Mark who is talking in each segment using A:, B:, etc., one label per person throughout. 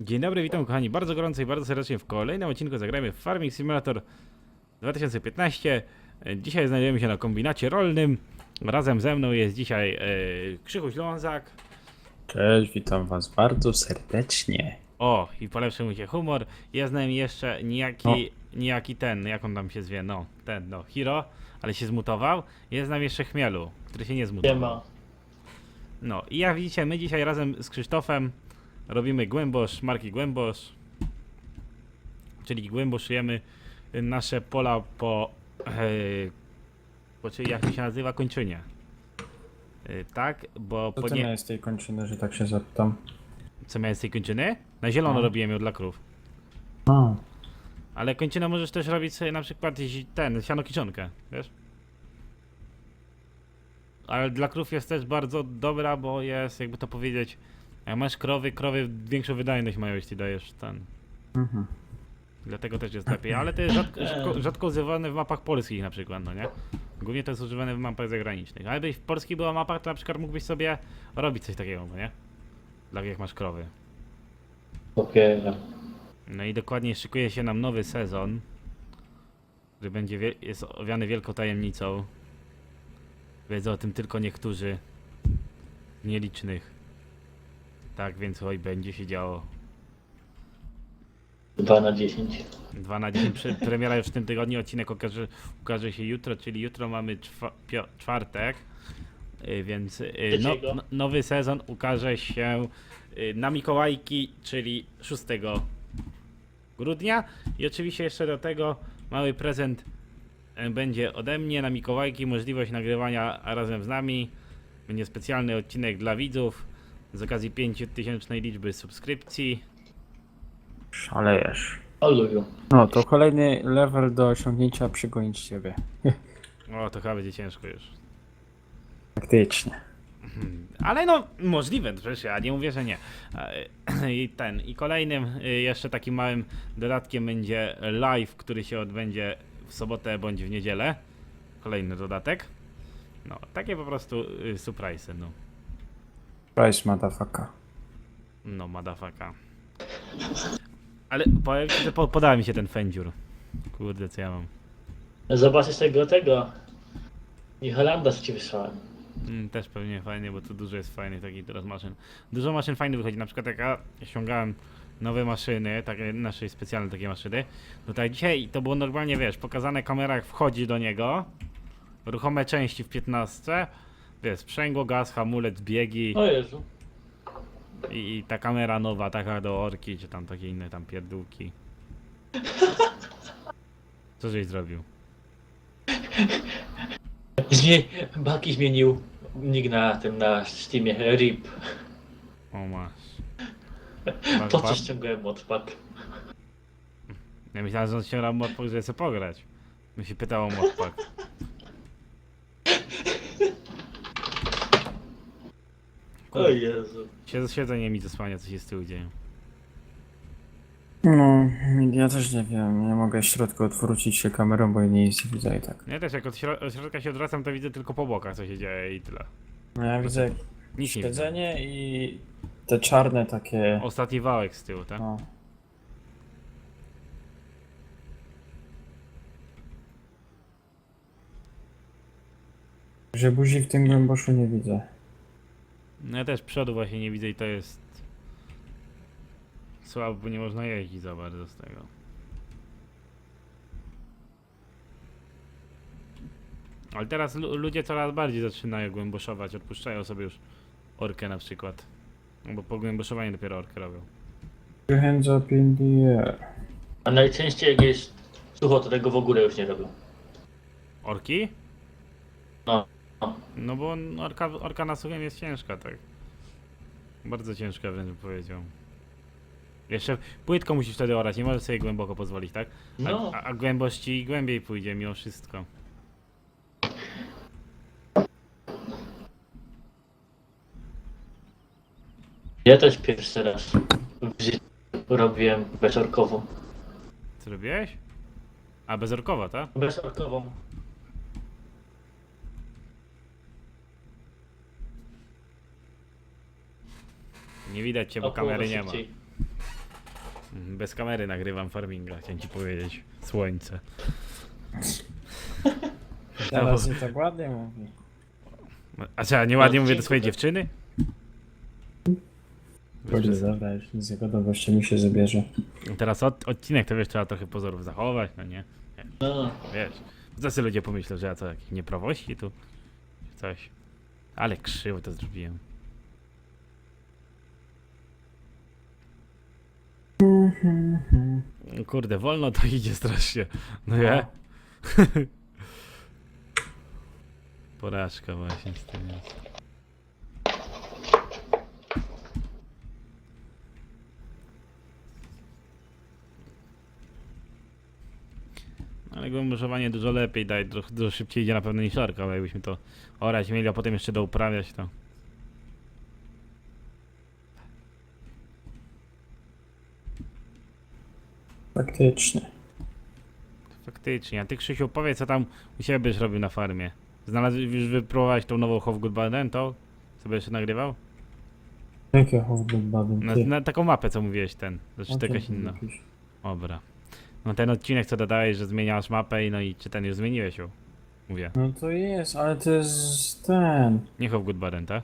A: Dzień dobry, witam kochani bardzo gorąco i bardzo serdecznie w kolejnym odcinku zagrajmy w Farming Simulator 2015. E, Dzisiaj znajdujemy się na kombinacie rolnym. Razem ze mną jest dzisiaj e, Krzychu Ślązak.
B: Cześć, witam was bardzo serdecznie.
A: O, i polepszył mu się humor. Jest z nami jeszcze niejaki, niejaki ten, jak on tam się zwie, no, ten, no, Hiro, ale się zmutował. Jest z nami jeszcze Chmielu, który się nie
C: Nie
A: zmutował.
C: ma.
A: No i jak widzicie, my dzisiaj razem z Krzysztofem robimy głębosz, marki głębosz. Czyli głęboszujemy nasze pola po, e, po czyli jak to się nazywa, kończynie. E, tak, bo
B: Co
A: po nie...
B: miałeś z tej kończyny, że tak się zapytam?
A: Co miałem z tej kończyny? Na zielono
B: No.
A: robiłem ją dla krów.
B: A,
A: Ale kończynę możesz też robić sobie na przykład ten, siano kiszonkę, wiesz? Ale dla krów jest też bardzo dobra, bo jest, jakby to powiedzieć, jak masz krowy, krowy większą wydajność mają, jeśli dajesz ten.
B: mhm.
A: Dlatego też jest lepiej, ale to jest rzadko, rzadko, rzadko używane w mapach polskich na przykład, no nie? Głównie to jest używane w mapach zagranicznych. Ale byś w polskiej była mapa, to na przykład mógłbyś sobie robić coś takiego, no nie? Dla jak masz krowy.
C: Popieram.
A: No i dokładnie szykuje się nam nowy sezon, który będzie wie- jest owiany wielką tajemnicą. Wiedzą o tym tylko niektórzy z nielicznych. Tak więc oj, będzie się działo.
C: 2 na 10.
A: 2 na 10 przy, premiera już w tym tygodniu, odcinek ukaże, ukaże się jutro, czyli jutro mamy czwa, pio, czwartek, y, więc y, no,
C: Trzeciego.
A: no, nowy sezon ukaże się y, na Mikołajki, czyli 6 grudnia i oczywiście jeszcze do tego mały prezent y, będzie ode mnie na Mikołajki, możliwość nagrywania razem z nami, będzie specjalny odcinek dla widzów z okazji 5000 liczby subskrypcji.
B: Szalejesz. No, to kolejny level do osiągnięcia przygonić ciebie.
A: O, to chyba będzie ciężko już.
B: Faktycznie.
A: Ale no, możliwe, przecież ja nie mówię, że nie. E, I ten, i kolejnym y, jeszcze takim małym dodatkiem będzie live, który się odbędzie w sobotę bądź w niedzielę. Kolejny dodatek. No, takie po prostu y, surprise'y, no.
B: Price motherfucker.
A: No, madafaka. Ale powiem ci, że po, podała mi się ten fędziur. Kurde, co ja mam.
C: Zobaczysz tego, tego. New Hollanda ci wysłałem.
A: Mm, też pewnie fajnie, bo tu dużo jest fajnych takich teraz maszyn. Dużo maszyn fajnych wychodzi, na przykład jak ja ściągałem nowe maszyny, takie nasze specjalne takie maszyny, no tak dzisiaj to było normalnie, wiesz, pokazane kamera jak wchodzi do niego, ruchome części w 15, wiesz, sprzęgło, gaz, hamulec, biegi
C: O Jezu.
A: i, i ta kamera nowa, taka do orki, czy tam takie inne tam pierdółki. Co żeś zrobił?
C: Zmie... Baki zmienił nick na tym, na Steamie. RIP.
A: O masz. Masz
C: Po co ściągałem modpack?
A: Ja myślałem, że on ściągnął modpack, żeby sobie pograć. My się pytało o modpack.
C: O Jezu.
A: Siedzę, siedzenie mi zasłania, co się z tyłu dzieje.
B: No, ja też nie wiem. Nie mogę w środku odwrócić się kamerą, bo nie nic nie widzę i tak.
A: Ja też jak od śro- od środka się odwracam, to widzę tylko po bokach, co się dzieje i tyle.
B: No ja widzę
A: Nic nie widzę.
B: siedzenie i te czarne takie...
A: Ostatni wałek z tyłu, tak?
B: No. Że buzi w tym głęboszu nie widzę.
A: No ja też przodu właśnie nie widzę i to jest... Słabo, bo nie można jeździć za bardzo z tego. Ale teraz lu- ludzie coraz bardziej zaczynają głęboszować, odpuszczają sobie już orkę na przykład. No bo po głęboszowaniu dopiero orkę robią.
B: Your hands up in the air.
C: A najczęściej jak jest sucho, to tego w ogóle już nie robią.
A: Orki?
C: No.
A: No bo orka, orka na suchym jest ciężka, tak. Bardzo ciężka wręcz bym powiedział. Jeszcze płytko musisz wtedy orać, nie możesz sobie głęboko pozwolić, tak? A,
C: No.
A: a, a głębość ci głębiej pójdzie mimo wszystko.
C: Ja też pierwszy raz w życiu robiłem bezorkową.
A: Co robiłeś? A bezorkowa, tak?
C: Bezorkową.
A: Nie widać cię, bo kamery nie ma.
C: szybciej.
A: Bez kamery nagrywam farminga, chciałem ci powiedzieć. Słońce.
B: Teraz nie tak ładnie mówi.
A: A co, ja nieładnie
C: No,
A: mówię do swojej
C: dziękuję.
A: dziewczyny?
B: Kurde, dobra, jeśli z jego dowości mi się zabierze.
A: Teraz od, odcinek to wiesz, trzeba trochę pozorów zachować, no nie?
C: No,
A: Wiesz, zaraz ludzie pomyślą, że ja co, jakieś nieprawości tu, czy coś. Ale krzywo to zrobiłem. Kurde, wolno to idzie strasznie. No nie? Porażka właśnie z tym jest. Ale głęboszowanie dużo lepiej daje, dużo, dużo szybciej idzie na pewno niż orka, bo jakbyśmy to orać mieli, a potem jeszcze douprawiać to.
B: Faktycznie.
A: Faktycznie, a ty Krzysiu powiedz co tam u siebie byś robił na farmie. Znalazłeś, już wypróbowałeś tą nową Hofgut Baden, to? Co będziesz nagrywał?
B: Jakie Hofbud Baden?
A: Na, na taką mapę co mówiłeś ten, znaczy jakaś inna.
B: jakiś.
A: Dobra. No ten odcinek co dodałeś, że zmieniasz mapę i no i czy ten już zmieniłeś ją? Mówię.
B: No to jest, ale to jest ten...
A: Nie Hofgut Baden, tak?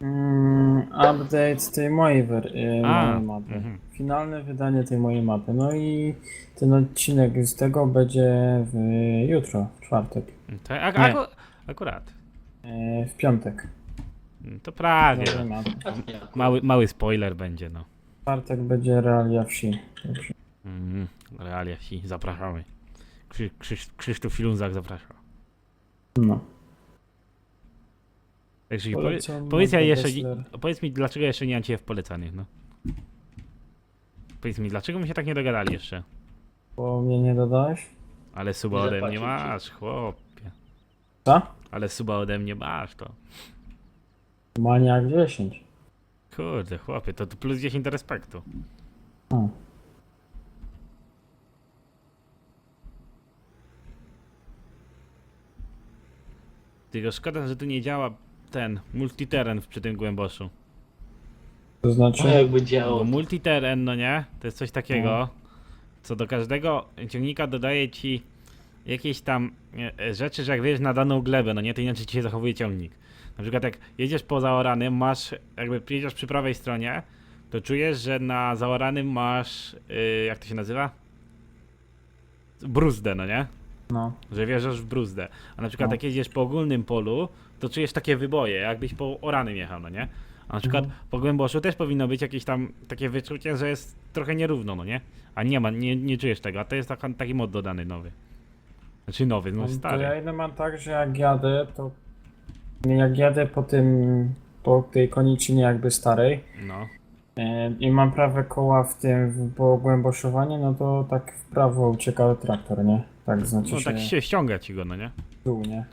B: Mm, update tej mojej, wer- y,
A: A,
B: mojej mapy.
A: mhm.
B: Finalne wydanie tej mojej mapy. No i ten odcinek z tego będzie w, jutro, w czwartek.
A: To, ak-
B: Nie.
A: aku- akurat.
B: E, w piątek.
A: To prawie.
B: Nowej
A: No.
B: mapy.
C: tak.
A: Mały, mały spoiler będzie, no.
B: W czwartek będzie realia wsi.
A: Mm, realia wsi, zapraszamy. Krzy, Krzyś, Krzysztof Filunzak zaprasza.
B: No.
A: Także powie, powiedz, ja jeszcze, powiedz mi, dlaczego jeszcze nie mam cię w polecanych, no. Powiedz mi, dlaczego my się tak nie dogadali jeszcze?
B: Bo mnie nie dodałeś?
A: Ale suba
C: Nie
A: ode mnie masz, chłopie.
B: Co?
A: Ale suba ode mnie masz, to.
B: Maniak 10.
A: Kurde, chłopie, to, to plus 10 do respektu.
B: O.
A: Tylko szkoda, że tu nie działa ten multiteren przy tym głęboszu.
B: To znaczy?
C: No jakby
A: Bo
C: działo.
A: multiteren, no nie? To jest coś takiego,
B: No.
A: co do każdego ciągnika dodaje ci jakieś tam e, rzeczy, że jak wiesz na daną glebę, no nie, to inaczej ci się zachowuje ciągnik. Na przykład jak jedziesz po zaoranym, masz, jakby jedziesz przy prawej stronie, to czujesz, że na zaoranym masz, y, jak to się nazywa? Bruzdę, no nie?
B: No.
A: Że wjeżdżasz w bruzdę. A na przykład
B: No.
A: jak jedziesz po ogólnym polu, to czujesz takie wyboje, jakbyś po oranym jechał, no nie? A na przykład
B: Mhm.
A: po głęboszu też powinno być jakieś tam takie wyczucie, że jest trochę nierówno, no nie? A nie ma, nie, nie czujesz tego, a to jest taka, taki mod dodany nowy. Znaczy nowy, no
B: to
A: stary.
B: ja inny mam tak, że jak jadę, to jak jadę po tym, po tej koniczynie jakby starej
A: No.
B: E, i mam prawe koła w tym w pogłęboszowanie, no to tak w prawo ucieka traktor, nie? Tak znaczy
A: No
B: się
A: tak się ściąga ci go, no nie?
B: w dół, nie?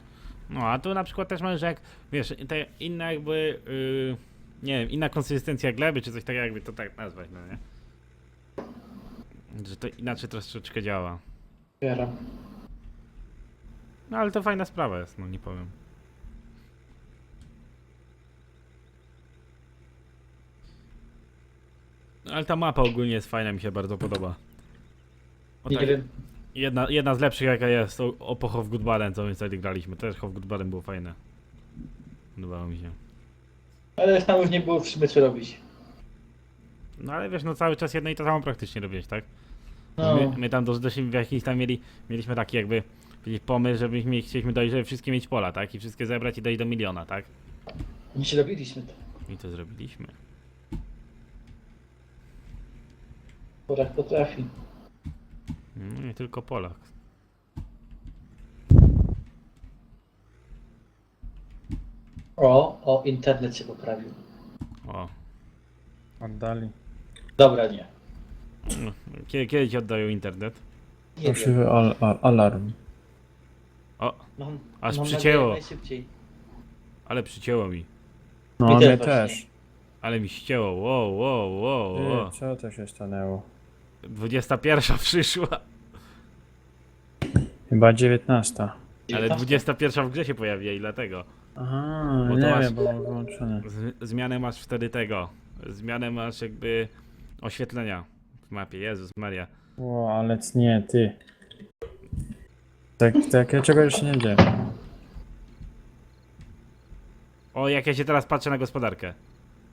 A: No a tu na przykład też masz, że jak, wiesz, te inne jakby, yy, nie wiem, inna konsystencja gleby, czy coś takiego jakby to tak nazwać, no nie? Że to inaczej troszeczkę działa.
C: Zbieram.
A: No ale to fajna sprawa jest, no nie powiem. Ale ta mapa ogólnie jest fajna, mi się bardzo podoba. O, tak, jedna, jedna z lepszych jaka jest o, o po Hofgutbaden, co my wtedy graliśmy. Też Hofgutbaden było fajne. Podobało mi się.
C: ale tam już nie było w sumie co robić.
A: No ale wiesz, no cały czas jedno i to samo praktycznie robiłeś, tak?
C: No,
A: My, my tam dosz- doszliśmy w jakiś tam mieli, mieliśmy taki jakby powiedzieć, pomysł, żebyśmy mieli- chcieliśmy dojść, żeby wszystkie mieć pola, tak? I wszystkie zebrać i dojść do miliona, tak?
C: my się robiliśmy to.
A: I to zrobiliśmy.
C: Polak potrafi.
A: No nie tylko Polak.
C: O, o, internet się poprawił.
A: O.
B: Oddali.
C: Dobra, nie.
A: No, Kiedy, kiedy ci oddają internet?
C: Nie wiem.
B: Fałszywy al al alarm.
A: O,
C: Mam,
A: Aż
C: mam
A: przycięło.
C: nadzieję najszybciej.
A: ale przycięło mi.
B: No,
C: Mi
B: mnie
C: też
B: też.
C: właśnie.
A: Ale mi ścięło. Wow, wow, wow, wow.
B: Ty, co to się stanęło?
A: 21 przyszła.
B: Chyba 19.
A: Ale
C: 19.
A: 21 w grze się pojawiła i dlatego.
B: Aha,
A: Bo to
B: nie
A: masz-
B: wiem, bo mam wyłączone.
A: Z, zmianę masz wtedy tego. Zmianę masz jakby oświetlenia w mapie, Jezus Maria.
B: O, ale nie, ty. Tak, takiego czegoś się nie dzieje.
A: O, jak ja się teraz patrzę na gospodarkę.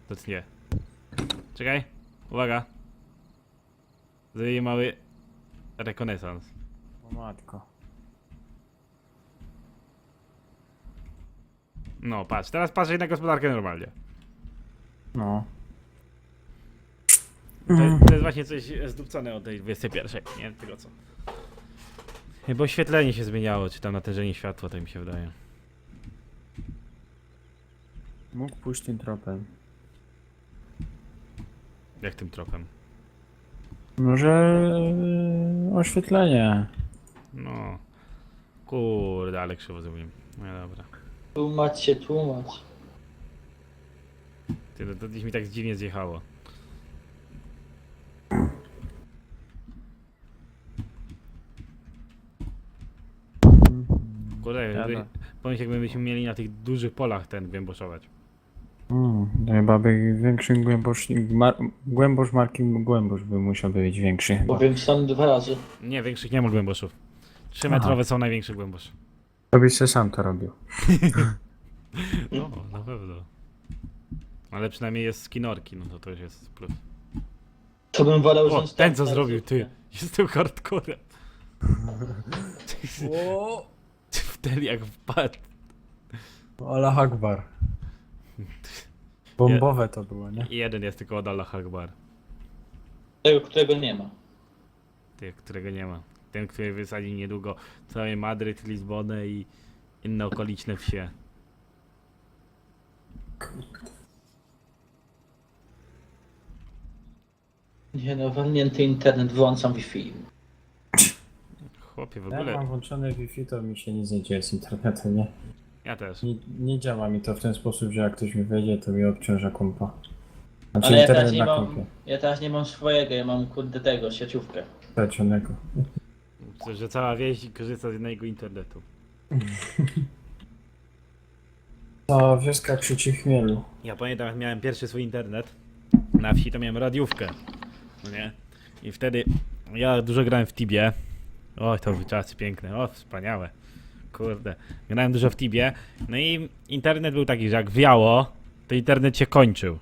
A: To nie. Czekaj, uwaga. Zrobię mały rekonesans.
B: O matko.
A: No, patrz, teraz patrzę na gospodarkę normalnie.
B: No.
A: To, to jest właśnie coś zdupcone od tej 21, nie? Tego co. Bo oświetlenie się zmieniało, czy tam natężenie światła, tak mi się wydaje.
B: Mógł pójść tym tropem.
A: Jak tym tropem.
B: Może e, oświetlenie.
A: No. Kurde, ale krzywo zrobiłem. No dobra.
C: Tłumacz się, tłumacz.
A: Ty, to, to gdzieś mi tak dziwnie zjechało. Kurde, jakby,
B: Jada.
A: pomyśl jakbyśmy mieli na tych dużych polach ten głęboszować.
B: Mm, to chyba by większy głębosz, mar, głębosz marki głębosz by musiał być większy. chyba.
C: Powiem sam dwa razy.
A: Nie, większych nie ma głęboszów. Trzy
B: Aha.
A: metrowe są największe głębosze.
B: To byś se sam to robił.
A: No, na pewno. Ale przynajmniej jest skinorki, no to to już jest plus.
C: To bym wolał,
A: O, ten co zrobił, ty. Jestem hardcorem. Wtedy jak wpadł.
B: Allah Akbar. Bombowe to było, nie?
A: I jeden jest tylko od Allah Akbar.
C: Tego, którego nie ma.
A: Ty, którego nie ma. Ten, który wysadzi niedługo cały Madryt, Lizbonę i inne okoliczne wsie.
C: Nie no, walnięty internet, włączam Wi-Fi.
A: Chłopie, w
B: Jak
A: ogóle.
B: mam włączone Wi-Fi, to mi się nic nie dzieje z internetem, nie?
A: Ja też.
B: nie? Nie działa mi to w ten sposób, że jak ktoś mi wejdzie, to mi obciąża kompa. Znaczy
C: Ale ja
B: internet
C: teraz nie
B: na
C: mam,
B: kompie.
C: ja teraz nie mam swojego, ja mam kurde tego, sieciówkę.
B: Straconego.
A: To, Że cała wieś korzysta z jednego internetu.
B: Ta wioska krzyczy chmielu.
A: Ja pamiętam, jak miałem pierwszy swój internet na wsi, to miałem radiówkę. No nie? I wtedy ja dużo grałem w Tibie. O, to były czasy piękne. O, wspaniałe. Kurde. Grałem dużo w Tibie. No i internet był taki, że jak wiało, to internet się kończył.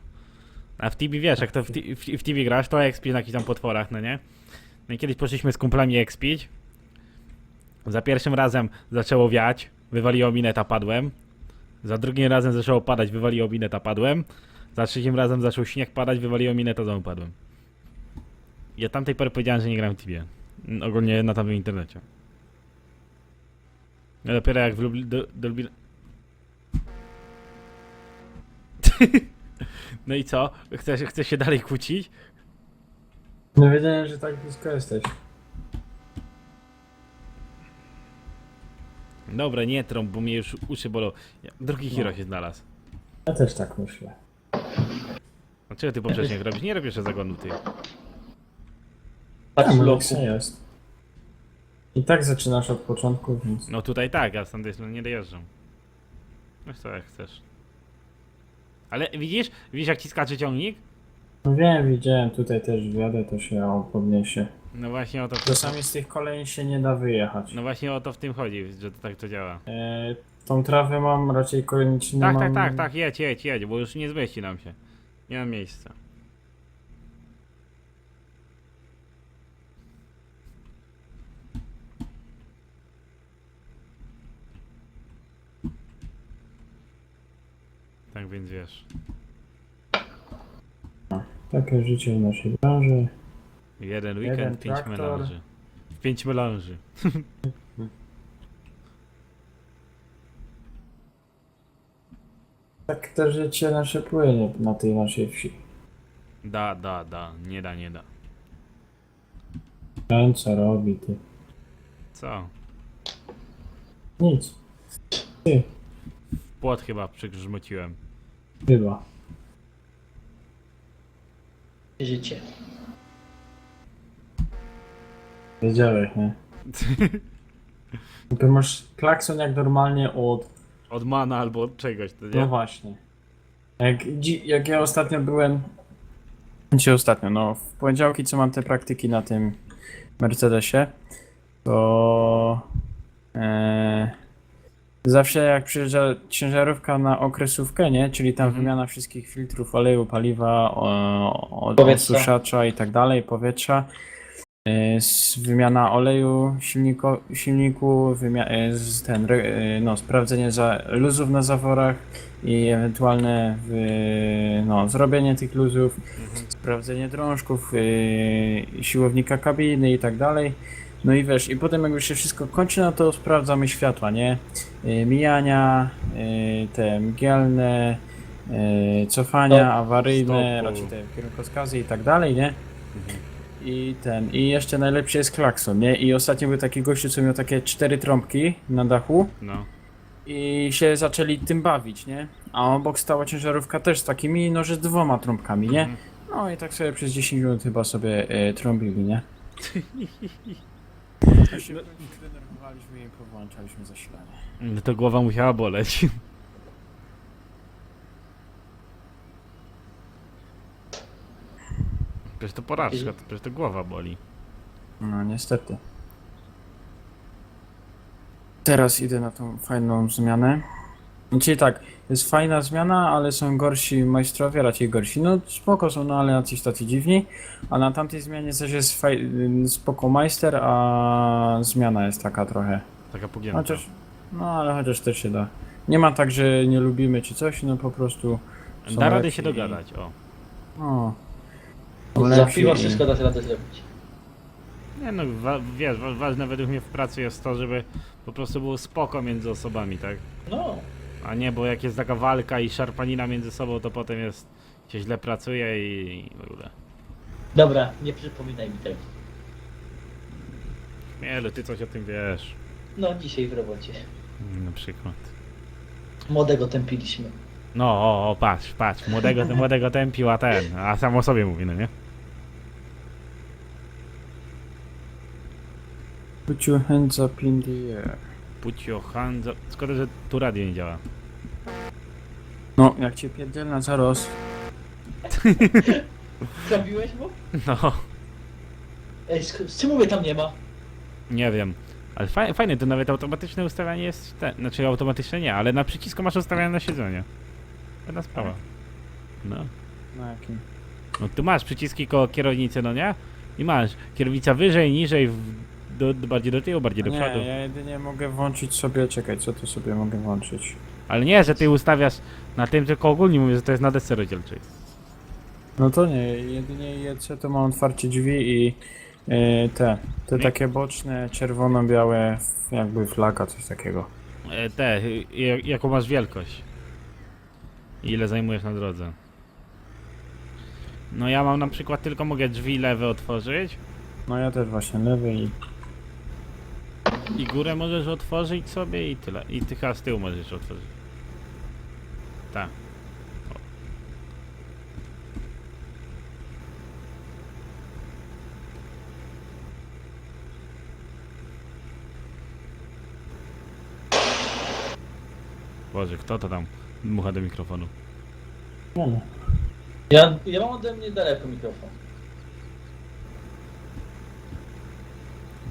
A: A w Tibie wiesz, jak to w, w, w Tibie grasz, to expisz na jakichś tam potworach, no nie? No i kiedyś poszliśmy z kumplami expić. Za pierwszym razem zaczęło wiać, wywaliło mi neta, padłem. Za drugim razem zaczęło padać, wywaliło mi neta, padłem. Za trzecim razem zaczął śnieg padać, wywaliło mi neta, znowu padłem. Ja tamtej pory powiedziałem, że nie gram w Tibie. Ogólnie na tamtym internecie. Ja dopiero jak w Lubli... Do, do Lublina... no i co? Chcesz, chcesz się dalej kłócić?
B: No wiedziałem, że tak blisko jesteś.
A: Dobra, nie trąb, bo mnie już uszy bolą. Ja- Drugi hero
B: No.
A: się znalazł.
B: Ja też tak myślę.
A: A czego ty poprzednio robisz? Nie robisz jeszcze zagonu, ty.
C: Tak
B: mówię,
C: loku.
B: że jest. I tak zaczynasz od początku, więc...
A: No tutaj tak, a stąd jest, no nie dojeżdżam. No co jak chcesz. Ale widzisz? Widzisz jak ci skacze ciągnik?
B: No wiem, widziałem, tutaj też wjadę, to się o, podniesie.
A: No właśnie o to...
B: Czasami z tych kolei się nie da wyjechać.
A: No właśnie o to w tym chodzi, że to tak to działa.
B: E, tą trawę mam raczej koniecznie
A: Tak,
B: mam...
A: tak, tak, tak, jedź, jedź, jedź, bo już nie zmieści nam się. Nie ma miejsca. Tak więc wiesz.
B: Takie życie w naszej branży.
A: Jeden
B: Jeden
A: weekend, pięć
B: traktor.
A: melanży. Pięć melanży.
B: Tak to życie nasze płynie na tej naszej wsi.
A: Da, da, da, nie da, nie da.
B: Ten co robi, ty.
A: Co?
B: Nic. Ty,
A: Płot chyba przygrzmociłem.
B: Chyba.
C: Życie.
B: Wiedziałeś, nie? Ty masz klakson jak normalnie od...
A: Od mana albo od czegoś, to
B: No
A: nie?
B: właśnie. Jak, dzi- jak ja ostatnio byłem Dzisiaj ostatnio, no w poniedziałki co mam te praktyki na tym Mercedesie, to e, zawsze jak przyjeżdża ciężarówka na okresówkę, nie, czyli tam
A: Mhm.
B: wymiana wszystkich filtrów oleju, paliwa, o,
C: Powietrza.
B: odsuszacza i tak dalej, powietrza, s- wymiana oleju silniko, silniku, wymia- z ten, re- e, no, sprawdzenie za, luzów na zaworach i ewentualne wy- no, zrobienie tych luzów, sprawdzenie drążków, yy, siłownika kabiny i tak dalej. No i wiesz, i potem jak już się wszystko kończy, no to sprawdzamy światła, nie? Yy, mijania, yy, te mgielne, yy, cofania,
C: Stop.
B: awaryjne,
A: Stopu.
B: raczej te kierunkowskazy i tak dalej, nie? I ten, i jeszcze najlepszy jest klakson, nie? I ostatnio był taki gościu, co miał takie cztery trąbki na dachu
A: No.
B: i się zaczęli tym bawić, nie? A obok stała ciężarówka też z takimi, no, że z dwoma trąbkami, nie?
A: Mhm.
B: No i tak sobie przez 10 minut chyba sobie e, trąbili, nie? To się denerwowaliśmy i powłączaliśmy zasilanie.
A: No to głowa musiała boleć. Przecież to porażka, to przecież to głowa boli.
B: No niestety. Teraz idę na tą fajną zmianę. Czyli tak, jest fajna zmiana, ale są gorsi majstrowie, raczej gorsi. No spoko są, no ale jacyś tacy dziwni. A na tamtej zmianie też jest faj... spoko majster, a zmiana jest taka trochę.
A: Taka pogięta.
B: Chociaż, no ale chociaż też się da. Nie ma tak, że nie lubimy czy coś, no po prostu. są
A: Da radę się
B: i-
A: dogadać, o.
B: O.
C: Za
B: Lepsi
C: piwo wszystko da się radę zrobić.
A: Nie no, wa wiesz, wa ważne według mnie w pracy jest to, żeby po prostu było spoko między osobami, tak?
C: No,
A: A nie, bo jak jest taka walka i szarpanina między sobą, to potem jest się źle pracuje i w ogóle.
C: dobra, nie przypominaj mi tego.
A: Mielu, ty coś o tym wiesz.
C: No, dzisiaj w robocie.
A: Na przykład.
C: Młodego tępiliśmy.
A: No, o, o, patrz, patrz, młodego, młodego tępił, a ten, a sam o sobie mówi, no nie?
B: Put your hands up in the air.
A: Put your hands up. Szkoda, że tu radio nie działa.
B: No, jak cię pierdzielna zaraz.
C: Zrobiłeś mu?
A: No,
C: Ej, z, z czym mówię tam nie ma?
A: nie wiem. Ale faj, fajne, to nawet automatyczne ustawianie jest, te, znaczy automatyczne nie, ale na przycisku masz ustawiane na siedzenie. Fajna sprawa. No.
B: Na jakim?
A: No tu masz przyciski koło kierownicy, no nie? I masz kierownica wyżej, niżej, w, do, do, bardziej do tyłu, bardziej do
B: nie,
A: przodu.
B: ja jedynie mogę włączyć sobie, czekaj, co tu sobie mogę włączyć?
A: Ale nie, że ty ustawiasz na tym, tylko ogólnie mówię, że to jest na desce rozdzielczej.
B: No to nie, jedynie JC to mam otwarcie drzwi i e, te, te
A: Nie.
B: takie boczne, czerwono-białe, jakby flaga, coś takiego.
A: E, te, jak- jaką masz wielkość? I Ile zajmujesz na drodze? No ja mam na przykład tylko mogę drzwi lewe otworzyć
B: No ja też właśnie, lewy i...
A: i górę możesz otworzyć sobie i tyle. I ty chyba z tyłu możesz otworzyć. Tak. Boże, kto to tam dmucha do mikrofonu?
C: Ja, ja mam ode mnie daleko mikrofon.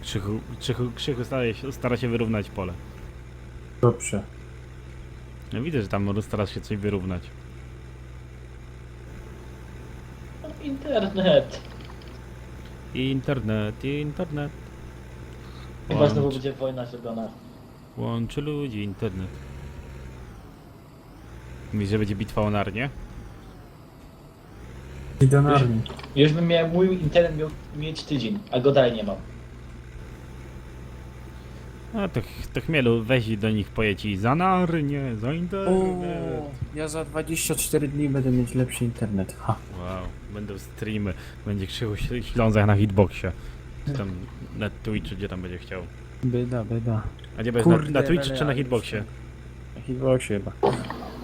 A: Krzychu, krzychu, krzychu stara, się, stara się wyrównać pole.
B: Dobrze.
A: No widzę, że tam stara się coś wyrównać.
C: Internet.
A: Internet, internet.
C: Chyba znowu
A: Łącz,
C: będzie wojna zrobiona.
A: łączy ludzi, internet. Mówisz, że będzie bitwa o Narnię?
B: Idę na armię.
C: Już bym miał, mój internet miał mieć tydzień, a go dalej nie mam.
A: No to, ch- to chmielu, weź do nich pojedź i za Narnię, za internet.
B: ja za 24 dni będę mieć lepszy internet. Ha.
A: Wow, będą streamy, będzie krzychu Śl- Ślązak na hitboxie. Czy tam na Twitchu, gdzie tam będzie chciał.
B: Byda, byda.
A: A gdzie będziesz, na, na Twitchu czy na hitboxie?
B: Na hitboxie chyba.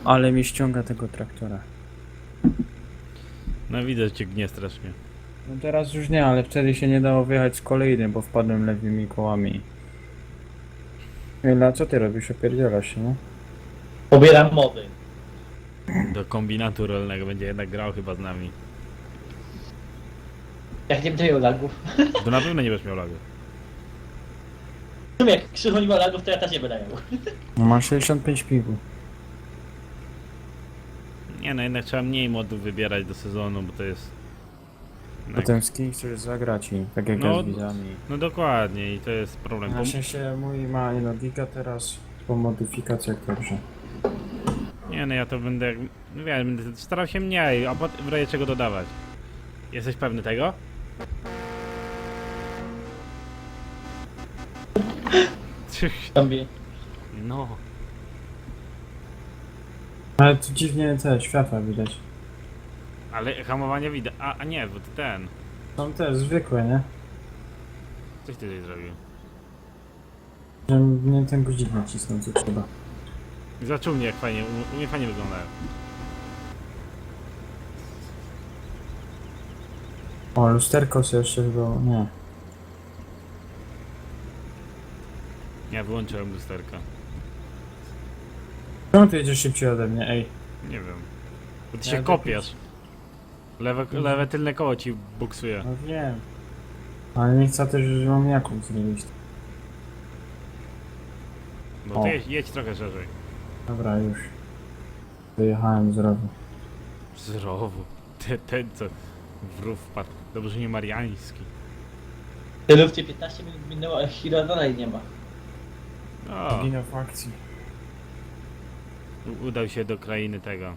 B: Ale mi ściąga tego traktora.
A: No widzę, że cię gnie strasznie.
B: No teraz już nie, ale wtedy się nie dało wyjechać z kolejny, bo wpadłem lewymi kołami. Ela, co ty robisz? Opierdzielasz się, no?
C: Pobieram mody.
A: Do kombinatu rolnego będzie jednak grał chyba z nami.
C: Jak nie będę miał lagów.
A: To na pewno nie będziesz miał lagu.
C: W sumie jak Krzychu nie ma lagów, to ja też nie będę miał.
B: No mam 65 piwu.
A: Nie no, jednak trzeba mniej modów wybierać do sezonu, bo to jest... No,
B: Potem z kim chcesz zagrać i tak jak
A: No,
B: ja z widzami.
A: no dokładnie i to jest problem.
B: Na
A: Bo,
B: szczęście mój ma jedno giga teraz po modyfikacjach dobrze.
A: nie no, ja to będę, no wiem, będę starał się mniej, a potem w razie czego dodawać. Jesteś pewny tego?
C: Zombie.
A: No.
B: Ale tu dziwnie te światła widać.
A: Ale hamowanie widać. A, a nie, bo to ten.
B: Są te zwykłe, nie?
A: Coś ty tutaj zrobił.
B: Że nie ten guzik nacisnął co trzeba.
A: Zaczął mnie jak fajnie, u, u mnie fajnie wyglądają.
B: O, lusterko sobie jeszcze chyba... nie.
A: Ja wyłączyłem lusterka.
B: Czemu ty jedziesz szybciej ode mnie, ej?
A: Nie wiem. Bo ty
B: Ja
A: się
B: tak-
A: kopiesz. Lewe, lewe tylne koło ci buksuje.
B: No wiem. Ale nie chcę też, jakąś zrobić.
A: Bo
B: O.
A: ty jedź, jedź trochę szerzej.
B: Dobra, już. Wyjechałem z rowu.
A: Ten, ten co w rów wpadł. Dobrze, że nie mariański.
C: Lufcie 15 minut minęło, a Hiro dalej nie ma.
A: No,
B: Ginę w akcji.
A: u- udał się do krainy tego.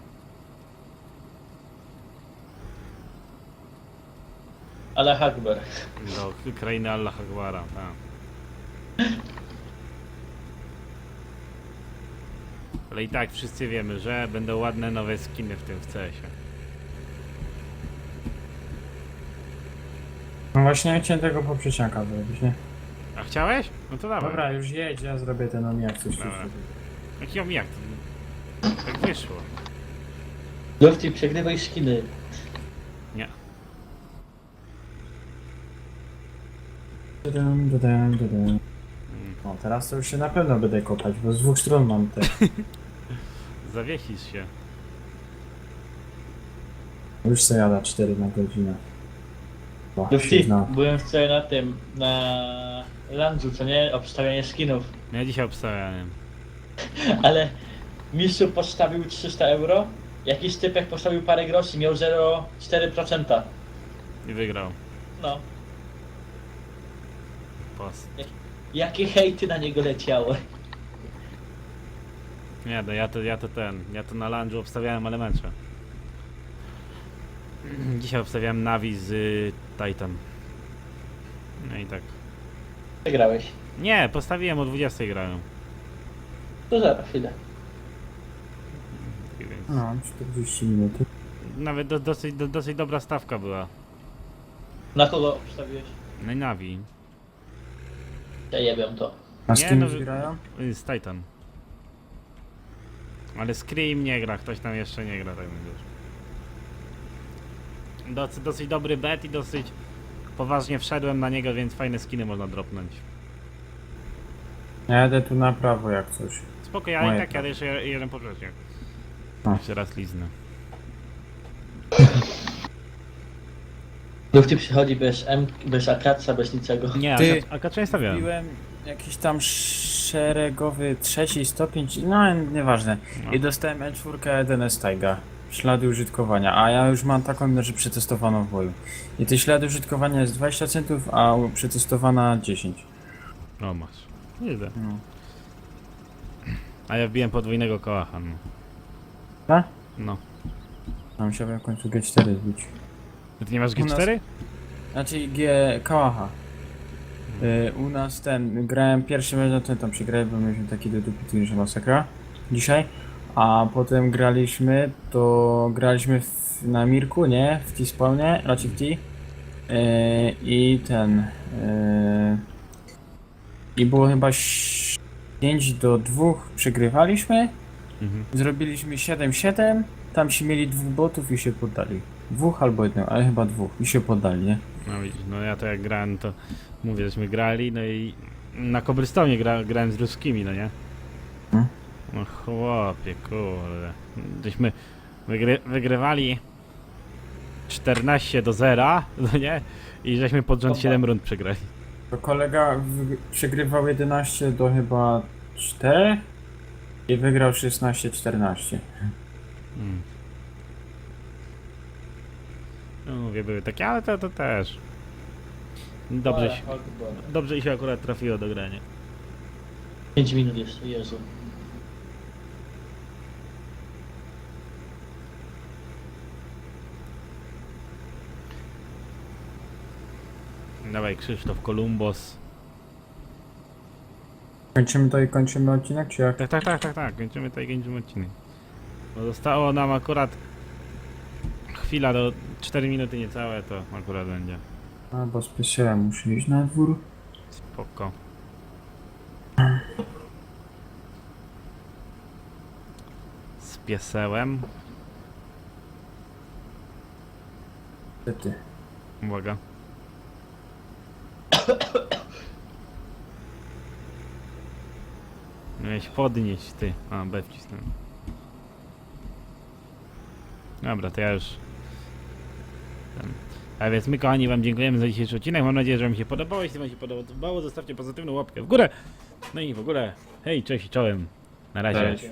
C: Ale Hagber.
A: Do krainy Allah Akbara, tak. Ale i tak wszyscy wiemy, że będą ładne nowe skiny w tym w CS-ie.
B: No właśnie ja chciałem tego poprzecianka zrobić, nie?
A: A chciałeś? No to dawaj.
B: Dobra, już jedź, ja zrobię ten omijak coś tu.
A: Dobra. Jaki omijak? To tak wyszło.
C: Lufty, przegrywaj skiny.
A: Nie.
B: Dudum, dudum, dudum.
A: Mm.
B: O, teraz to już się na pewno będę kopać, bo z dwóch stron mam te.
A: Zawiesisz się.
B: Już se jada 4 na godzinę. O, świetna.
C: byłem wczoraj na tym, na Landzu, co nie? Obstawianie skinów.
A: No ja dzisiaj obstawiałem.
C: Ale mistrzu postawił 300 euro, jakiś typek postawił parę groszy, miał 0,4%.
A: I wygrał.
C: No,
A: Post.
C: jakie hejty na niego leciały.
A: Nie, no ja to, ja to ten, ja to na lunchu obstawiałem, ale mecze. Dzisiaj obstawiałem Navi z y, Titan. No i tak.
C: Przegrałeś.
A: Nie, postawiłem o 20 grają.
C: To zaraz, chwilę.
A: Więc
B: No, 40 minut.
A: Nawet do, dosyć, do, dosyć dobra stawka była.
C: Na kogo obstawiłeś?
A: No i Navi.
C: Ja jebiam to.
B: A z
A: Nie,
B: kim
A: no,
B: grają?
A: Y, Z Titan. Ale Scream nie gra, ktoś tam jeszcze nie gra, tak będziesz. Dosyć, dosyć dobry bet i dosyć poważnie wszedłem na niego, więc fajne skiny można dropnąć.
B: Ja jadę tu na prawo jak coś.
A: Spoko, ja i
B: Moje
A: tak jadę jeszcze je- jeden poprzecznik.
B: O.
A: Jeszcze raz liznę.
C: Lufty przychodzi bez M, bez akatsa, bez niczego.
A: Nie,
B: Ty-
A: a AK nie stawiałem.
B: Wbiłem jakiś tam szeregowy trzeci stopień, czy- no nieważne.
A: No.
B: I dostałem N4 Eden Steiga. Ślady użytkowania, a ja już mam taką, że przetestowaną w boju. I te ślady użytkowania jest 20 centów, a u- przetestowana 10.
A: No masz. Nieźle.
B: No.
A: A ja wbiłem podwójnego kołacha. No.
B: Tak?
A: no.
B: A musiałem w końcu G4 zbić.
A: Ty nie masz
B: U nas-
A: G4?
B: Znaczy G... Kałacha. Y, u nas ten, grałem pierwszy mecz, no ten tam przegrałem, bo mieliśmy taki do dupy, że masakra. Dzisiaj. A potem graliśmy, to graliśmy w, na Mirku, nie? W T-spawnie, raczej w T. Y, I ten... y, I było chyba 5 do 2 przegrywaliśmy.
A: Mhm.
B: Zrobiliśmy 7-7. Tam się mieli dwóch botów i się poddali. Dwóch albo jednego, ale chyba dwóch. I się poddali, nie?
A: No widzisz, no ja to jak grałem, to mówię, żeśmy grali, no i na Cobblestone gra, grałem z ruskimi, no nie?
B: Hmm?
A: No chłopie, kurde. Żeśmy wygry, wygrywali 14 do 0, no nie? I żeśmy pod rząd
C: Opa.
A: 7 rund przegrali.
B: To kolega w- przegrywał 11 do chyba 4 i wygrał 16-14.
A: Mm. No mówię, były takie, ale to, to też. Dobrze,
C: Ale,
A: się- dobrze się akurat trafiło do grania.
C: 5 minut jeszcze, Jezu.
A: Dawaj Krzysztof Kolumbos.
B: Kończymy to i kończymy odcinek, czy jak?
A: Tak, tak, tak, tak, tak. Kończymy tutaj, kończymy odcinek. Bo zostało nam akurat chwila do 4 minuty niecałe, to akurat będzie
B: A, bo specjalnie muszę iść na dwór.
A: spoko. Z piesełem.
B: Niestety.
A: Uwaga. Miałeś podnieść ty. A, B wcisnąłem. Dobra, to ja już... A więc my kochani wam dziękujemy za dzisiejszy odcinek. Mam nadzieję, że wam się podobało. Jeśli wam się podobało, zostawcie pozytywną łapkę w górę. No i w ogóle, hej, cześć czołem. Na razie.
B: Cześć.